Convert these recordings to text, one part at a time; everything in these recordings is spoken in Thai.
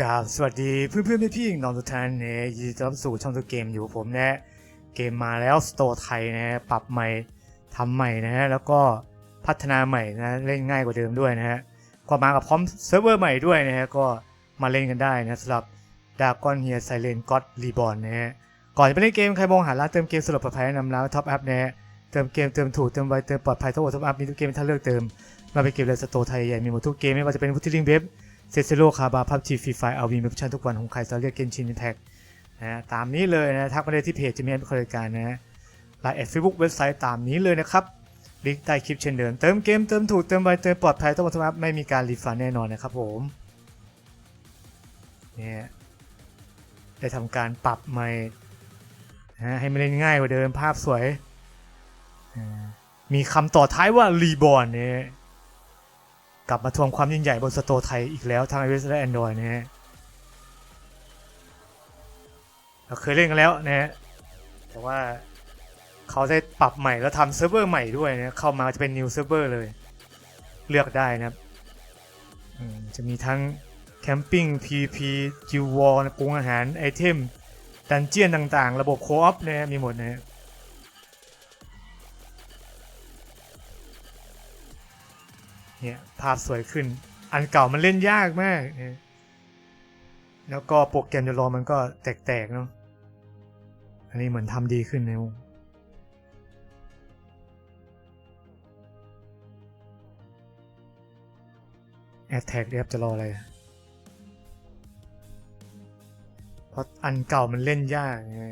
กราบสวัสดีเพื่อนเพื่อนพี่พี่น้องทุกท่านเนี่ยยินดีต้อนรับสู่ช่องตัวเกมอยู่ผมนะเกมมาแล้วสโตร์ไทยนะปรับใหม่ทำใหม่นะฮะแล้วก็พัฒนาใหม่นะเล่นง่ายกว่าเดิมด้วยนะฮะก็มากับพร้อมเซิร์ฟเวอร์ใหม่ด้วยนะฮะก็มาเล่นกันได้นะสำหรับดากอนเฮียไซเลนก็อดรีบอลนะฮะก่อนจะไปเล่นเกมใครมองหาร้านเติมเกมสะดวกปลอดภัยแนะนำร้านท็อปแอัพนะฮะเติมเกมเติมถูกเติมไวเติมปลอดภัยทั้งหมดท็อปแอัพมีทุกเกมถ้าเลือกเติมมาเป็นเกมเลยสโตร์ไทยใหญ่มีหมดทุกเกมไม่ว่าจะเป็นพุทธิลิงเว็บ เซเซโลคาบาพับจีฟรีไฟเอาวีเมปชั่นทุกวันของใครจะเรียกเกนชินแท็กนะฮะตามนี้เลยนะทักมาได้ที่เพจจะมีให้บริการนะฮะไลน์แอดเฟซบุ๊กเว็บไซต์ตามนี้เลยนะครับลิงก์ใต้คลิปเช่นเดิมเติมเกมเติมถูกเติมไวเติมปลอดภัยต้องมาทุกอัพไม่มีการรีฟันแน่นอนนะครับผมเนี่ยได้ทำการปรับใหม่นะฮะให้มันเล่นง่ายกว่าเดิมภาพสวย มีคำต่อท้ายว่ารีบอ n เนี่ย กลับมาทวงความยิ่งใหญ่บนสโตร์ไทยอีกแล้วทาง iOS และ Android นะฮะเราเคยเล่นกันแล้วนะฮะแต่ว่าเขาได้ปรับใหม่แล้วทำเซิร์ฟเวอร์ใหม่ด้วยนะเข้ามาจะเป็น new server เลย เลือกได้นะครับจะมีทั้งแคมปิ้ง PVP จิววอลปรุงอาหารไอเทมดันเจียนต่างๆ ระบบโคออฟนะฮะมีหมดนะฮะ เนี่ยภาพสวยขึ้น อันเก่ามันเล่นยากมากแล้วก็โปรแกรมจะรอมันก็แตกๆเนาะอันนี้เหมือนทำดีขึ้นนะแอดแท็กเรียบจะรออะไร เพราะอันเก่ามันเล่นยากไง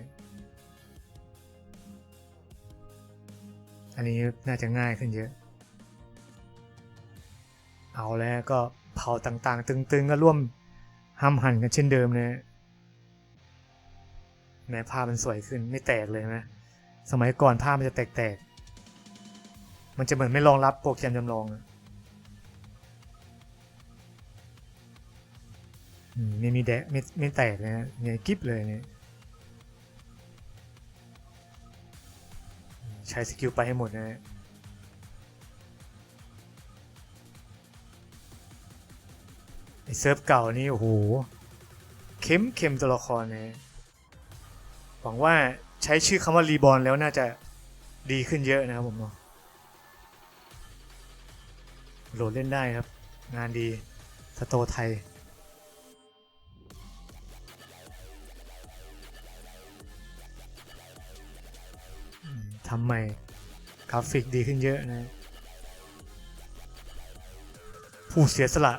อันนี้น่าจะง่ายขึ้นเยอะ เอาแล้วก็เผาต่างๆ ตึงๆ ก็ร่วมห้ำหั่นกันเช่นเดิมเลยแม้ภาพมันสวยขึ้นไม่แตกเลยนะสมัยก่อนภาพมันจะแตกๆ มันจะเหมือนไม่รองรับโปรแกรมจำลองอะไม่มีแดะไม่ไม่แตกนะเนี่ยกิ๊บเลยเนี่ยใช้สกิลไปให้หมดนะ ไอเซิร์ฟเก่านี่โอ้โหเข้มเข้มตัวละครเนี่ยหวังว่าใช้ชื่อคำว่ารีบอ n แล้วน่าจะดีขึ้นเยอะนะครับผมเนาะโหลดเล่นได้ครับ งานดีสโตร์ไทย ทำใหม่กราฟิกดีขึ้นเยอะนะ ผู้เสียสละ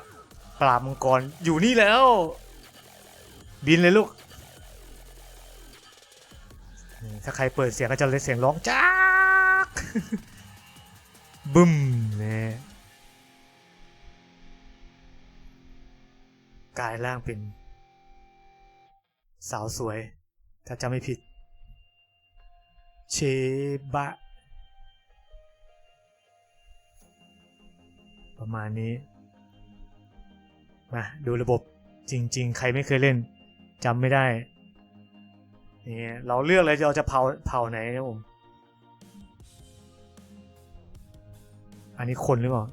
ปรามังกรอยู่นี่แล้ว บินเลยลูก ถ้าใครเปิดเสียงก็จะเลยเสียงร้องจ้ากบึ้มเนี่ยกายร่างเป็น สาวสวย ถ้าจำไม่ผิด เชบะ ประมาณนี้ มาดูระบบจริง ๆ ใครไม่เคยเล่นจำไม่ได้นี่เราเลือกเลยเราจะเผาเผาไหนนะผมอันนี้คนหรือเปล่า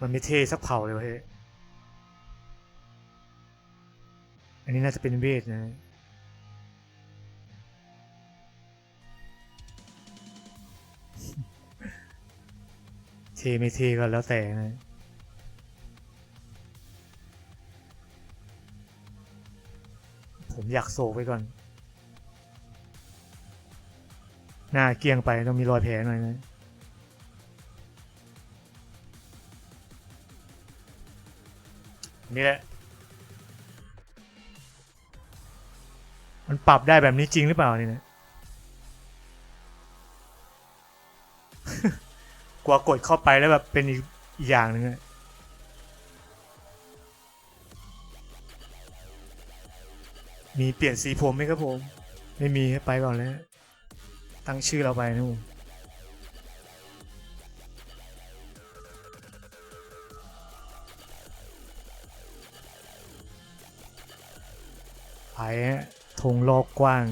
มันไม่เทสักเผาเลยเว้อันนี้น่าจะเป็นเวทนะ ทีไม่เทก็แล้วแต่นะผมอยากโศกไปก่อน หน้าเกรียงไปต้องมีรอยแผลหน่อยนะนี่แหละ มันปรับได้แบบนี้จริงหรือเปล่านี่นะ กลัวกดเข้าไปแล้วแบบเป็นอีกอย่างหนึ่งอะมีเปลี่ยนสีผมไหมครับผม ไม่มีให้ไปก่อนแล้ว ตั้งชื่อเราไปนะผมไปฮะธงโลกกว้าง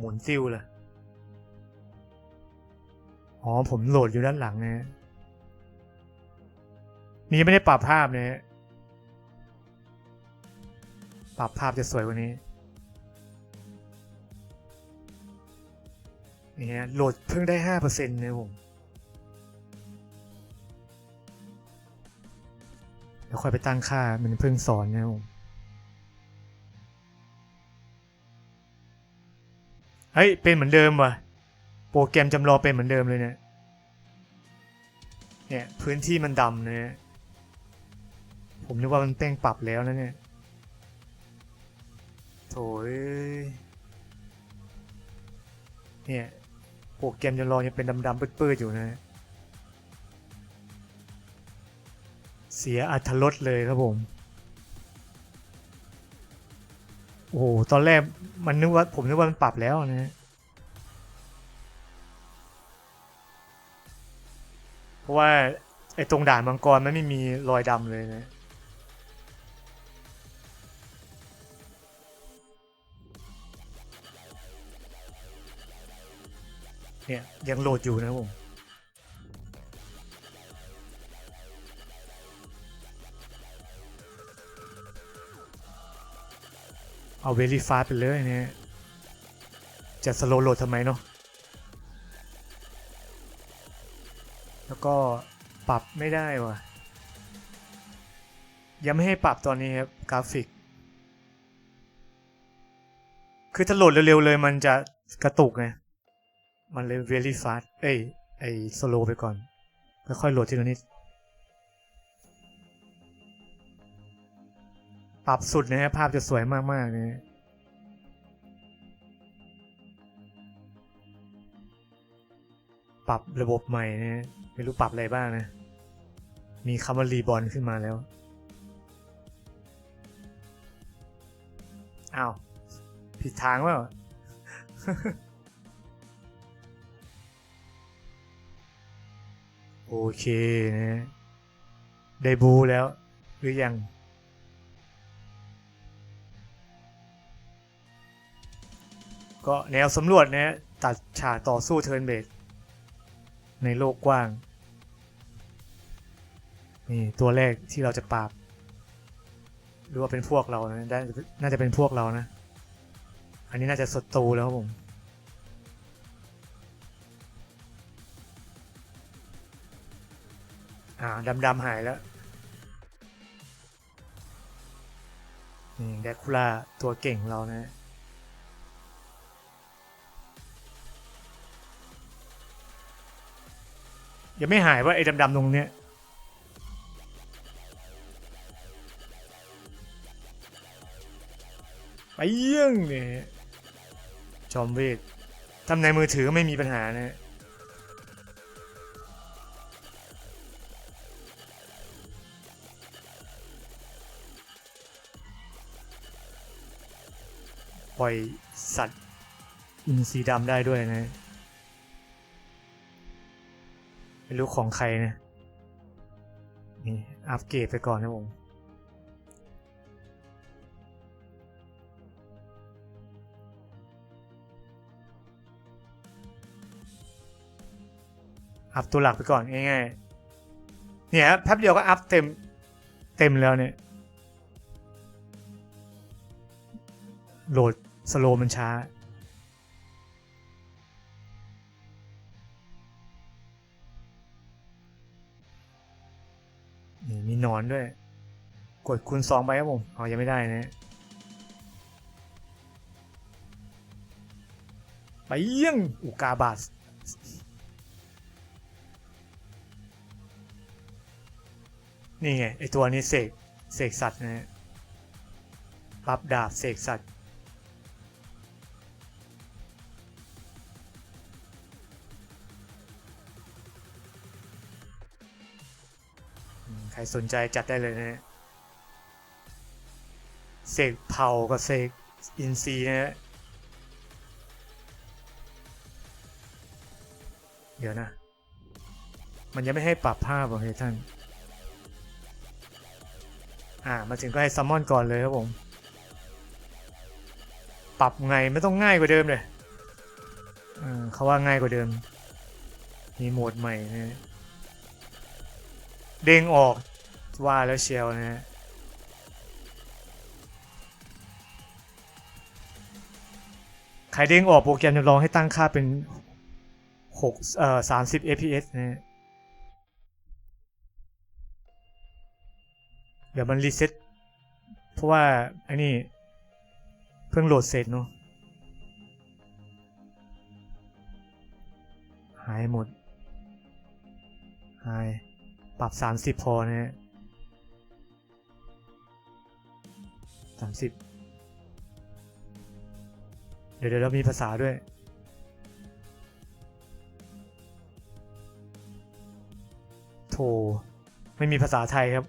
หมุนซิ่วเลย อ๋อ ผมโหลดอยู่ด้านหลังนะฮะนี่ไม่ได้ปรับภาพนะฮะปรับภาพจะสวยกว่านี้นี่ฮะโหลดเพิ่งได้ห้าเปอร์เซ็นต์นะผมเดี๋ยวค่อยไปตั้งค่ามันเพิ่งสอนนะผม เฮ้ย เป็นเหมือนเดิมว่ะ โปรแกรมจำลองเป็นเหมือนเดิมเลยเนี่ย เนี่ย พื้นที่มันดำนะฮะผมนึกว่ามันเป้งปรับแล้วนะเนี่ยโถยเนี่ย โปรแกรมจำลองยังเป็นดำๆเปื้ดๆอยู่นะ เสียอัธรสเลยครับผม โอ้โห ตอนแรกมันนึกว่าผมนึกว่ามันปรับแล้วนะเพราะว่าไอ้ตรงด่านมังกรมันไม่มีรอยดำเลยนะเนี่ยยังโหลดอยู่นะผม เอาเวลี่ฟาสไปเลยเนี่ยจะสโลโหลดทำไมเนาะแล้วก็ปรับไม่ได้ว่ะ ยังไม่ให้ปรับตอนนี้ครับกราฟิก คือถ้าโหลดเร็วๆเลยมันจะกระตุกไงมันเลย very fast เอ้ยไอ้สโลไปก่อนค่อยๆโหลดทีละนิด ปรับสุดนะฮะภาพจะสวยมากๆนะฮะปรับระบบใหม่นะฮะไม่รู้ปรับอะไรบ้างนะ มีคำว่ารีบอลขึ้นมาแล้ว อ้าว ผิดทางว่าโอเคนะ ได้บูแล้วหรือยัง ก็แนวสำรวจนะตัดฉากต่อสู้เทิร์นเบสในโลกกว้าง นี่ตัวแรกที่เราจะปราบหรือว่าเป็นพวกเรานะน่าจะเป็นพวกเรานะ อันนี้น่าจะศัตรูแล้วครับผมอ่าดำ ๆ หายแล้วนี่แดกคูล่าตัวเก่งเรานะ ยังไม่หายว่าไอ้ดำๆตรงเนี้ยไปเยี่ยงเนี่ยจอมเวททำในมือถือก็ไม่มีปัญหานะปล่อยสัตว์อินทรีดำได้ด้วยนะ ไม่รู้ของใครนะ นี่ อัปเกรดไปก่อนนะผมอัพตัวหลักไปก่อนง่ายๆ เนี่ยแป๊บเดียวก็อัพเต็มเต็มแล้วเนี่ย โหลดสโลมันช้า นี่มีนอนด้วย กดคูณสองไปครับผมเอ๋อยังไม่ได้นะไปยี่ยงอุกาบาตนี่ไงไอตัวนี้เสกเสกสัตว์นะฮะปรับดาบเสกสัตว์ สนใจจัดได้เลยนะเสกเผากับเสกอินซีนะฮะเดี๋ยวนะ มันยังไม่ให้ปรับภาพเหรอเฮ้ยท่าน อ่า มาถึงก็ให้ซัมมอนก่อนเลยครับผม ปรับไงไม่ต้องง่ายกว่าเดิมเลยเออเขาว่าง่ายกว่าเดิม มีโหมดใหม่นะเด้งออก ว่าแล้วเชียวนะฮะใครเด้งออกโปรแกรมจะลองให้ตั้งค่าเป็นหกเอ่อสามสิบ fps นะฮะเดี๋ยวมันรีเซ็ตเพราะว่าไอ้นี่เพิ่งโหลดเสร็จเนาะหายหมดหายปรับ 30 พอนะฮะ สามสิบเดี๋ยวเดี๋ยวเรามีภาษาด้วย โถ ไม่มีภาษาไทยครับ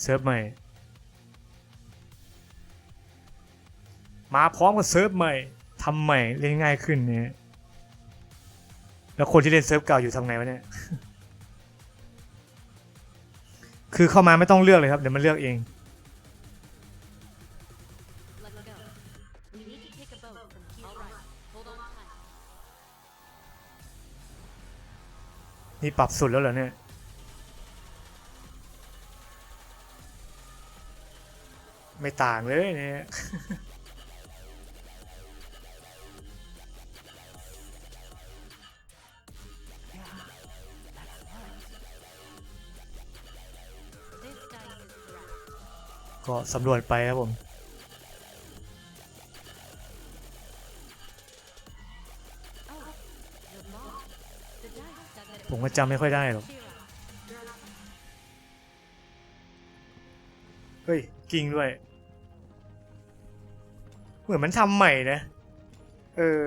เซิร์ฟใหม่ มาพร้อมกับเซิร์ฟใหม่ทำใหม่เล่นง่ายขึ้นเนี่ยแล้วคนที่เล่นเซิร์ฟเก่าอยู่ทำไงวะเนี่ยคือเข้ามาไม่ต้องเลือกเลยครับเดี๋ยวมันเลือกเองนี่ปรับสุดแล้วเหรอเนี่ยไม่ต่างเลยเนี่ย ก็สำรวจไปครับผม ผมก็จำไม่ค่อยได้หรอก เฮ้ย กิ้งด้วย เหมือนมันทำใหม่นะ เออ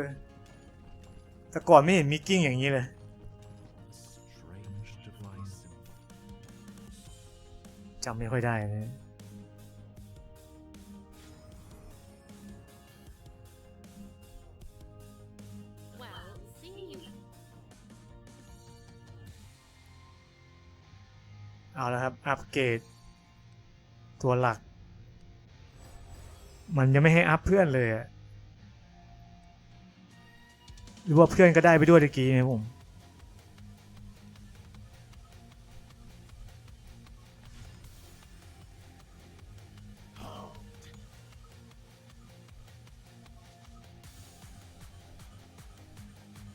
แต่ก่อนไม่เห็นมีกิ้งอย่างนี้เลยจำไม่ค่อยได้นะ เอาแล้วครับ อัปเกรด ตัวหลัก มันยังไม่ให้อัพเพื่อนเลยอะหรือว่าเพื่อนก็ได้ไปด้วยตะกี้นะครับผม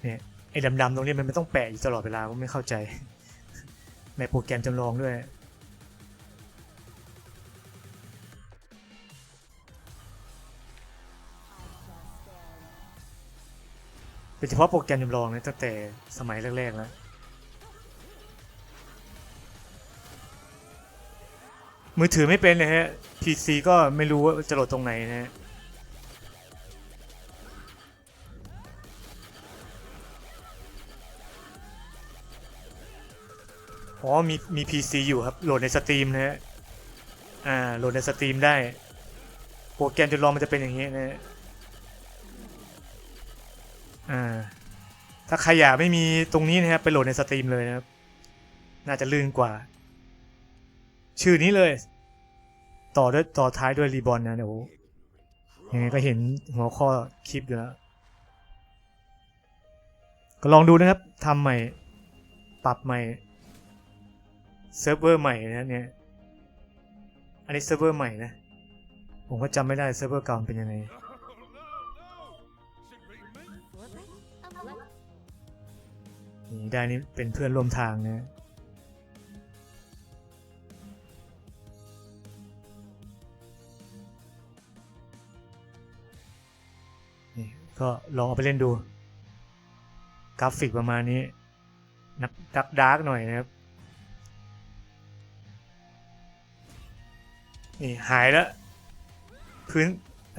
เนี่ยไอ้ดำๆตรงนี้มันไม่ต้องแปะอยู่ตลอดเวลาผมไม่เข้าใจ ในโปรแกรมจำลองด้วย โดยเฉพาะโปรแกรมจำลองนะตั้งแต่สมัยแรกๆแล้วมือถือไม่เป็นเลยฮะ PC ก็ไม่รู้ว่าจะโหลดตรงไหนนะฮะ อ๋อมีมี PC อยู่ครับ โหลดในสตรีมนะฮะ อ่า โหลดในสตรีมได้ โปรแกรมจำลองมันจะเป็นอย่างนี้นะฮะอ่า ถ้าใครอยากไม่มีตรงนี้นะครับไปโหลดในสตรีมเลยนะครับ น่าจะลื่นกว่า ชื่อนี้เลย ต่อด้วยต่อท้ายด้วยรีบอนนะเดี๋ยวยังไงก็เห็นหัวข้อคลิปอยู่แล้ว ก็ลองดูนะครับทำใหม่ ปรับใหม่ เซิร์ฟเวอร์ใหม่นะเนี่ย อันนี้เซิร์ฟเวอร์ใหม่นะ ผมก็จำไม่ได้เซิร์ฟเวอร์เก่ามันเป็นยังไง นี่ได้นี่เป็นเพื่อนร่วมทางนะนี่ก็ลองเอาไปเล่นดู กราฟิกประมาณนี้ นักดักดาร์กหน่อยนะครับ นี่หายแล้วพื้น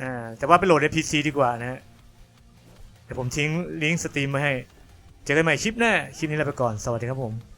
อ่าแต่ว่าไปโหลดใน PC ดีกว่านะฮะเดี๋ยวผมทิ้งลิงก์สตรีมมาให้ เจอกันใหม่คลิปหน้า คลิปนี้ลาไปก่อน สวัสดีครับผม